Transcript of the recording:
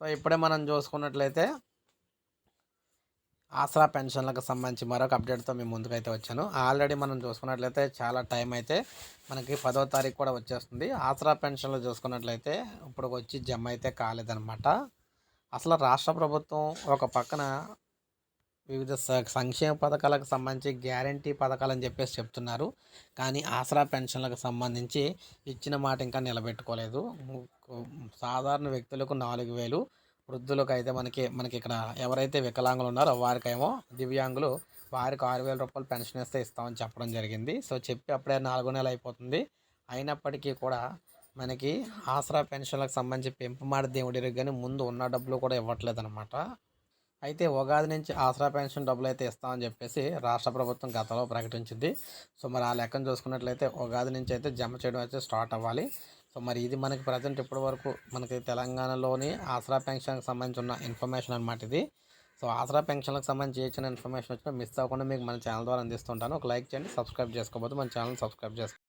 So ఇప్పుడే మనం చూసుకున్నట్లయితే ఆసరా పెన్షన్లకు సంబంధించి మరొక అప్డేట్తో మేము ముందుకైతే వచ్చాను. ఆల్రెడీ మనం చూసుకున్నట్లయితే చాలా టైం అయితే మనకి పదో తారీఖు కూడా వచ్చేస్తుంది. ఆసరా పెన్షన్లు చూసుకున్నట్లయితే ఇప్పుడు వచ్చి జమ అయితే కాలేదనమాట అసలు రాష్ట్ర ప్రభుత్వం ఒక పక్కన వివిధ సంక్షేమ పథకాలకు సంబంధించి గ్యారంటీ పథకాలు అని చెప్పేసి చెప్తున్నారు. కానీ ఆసరా పెన్షన్లకు సంబంధించి ఇచ్చిన మాట ఇంకా నిలబెట్టుకోలేదు. సాధారణ వ్యక్తులకు నాలుగు వేలు వృద్ధులకు అయితే మనకి మనకి ఇక్కడ ఎవరైతే వికలాంగులు ఉన్నారో వారికేమో దివ్యాంగులు వారికి ఆరు వేల రూపాయలు పెన్షన్ ఇస్తే ఇస్తామని చెప్పడం జరిగింది. సో చెప్పి అప్పుడే నాలుగు నెలలు అయిపోతుంది. అయినప్పటికీ కూడా మనకి ఆసరా పెన్షన్లకు సంబంధించి పెంపుమాడ దేవుడి కానీ ముందు ఉన్న డబ్బులు కూడా ఇవ్వట్లేదు అనమాట అయితే ఉగాది నుంచి ఆసరా పెన్షన్ డబ్బులు అయితే ఇస్తామని చెప్పేసి రాష్ట్ర ప్రభుత్వం గతంలో ప్రకటించింది. సో మరి ఆ లెక్కను చూసుకున్నట్లయితే ఉగాది నుంచి అయితే జమ చేయడం అయితే స్టార్ట్ అవ్వాలి. సో మరి ఇది మనకి ప్రజెంట్ ఇప్పటి వరకు మనకి తెలంగాణలోని ఆసరా పెన్షన్కి సంబంధించి ఉన్న ఇన్ఫర్మేషన్ అనమాట ఇది. సో ఆసరా పెన్షన్లకు సంబంధించి ఇచ్చిన ఇన్ఫర్మేషన్ వచ్చినా మిస్ అవ్వకుండా మీకు మన ఛానల్ ద్వారా అందిస్తుంటాను. ఒక లైక్ చేయండి సబ్స్క్రైబ్ చేసుకోబోతు మన ఛానల్ సబ్స్క్రైబ్ చేసుకోండి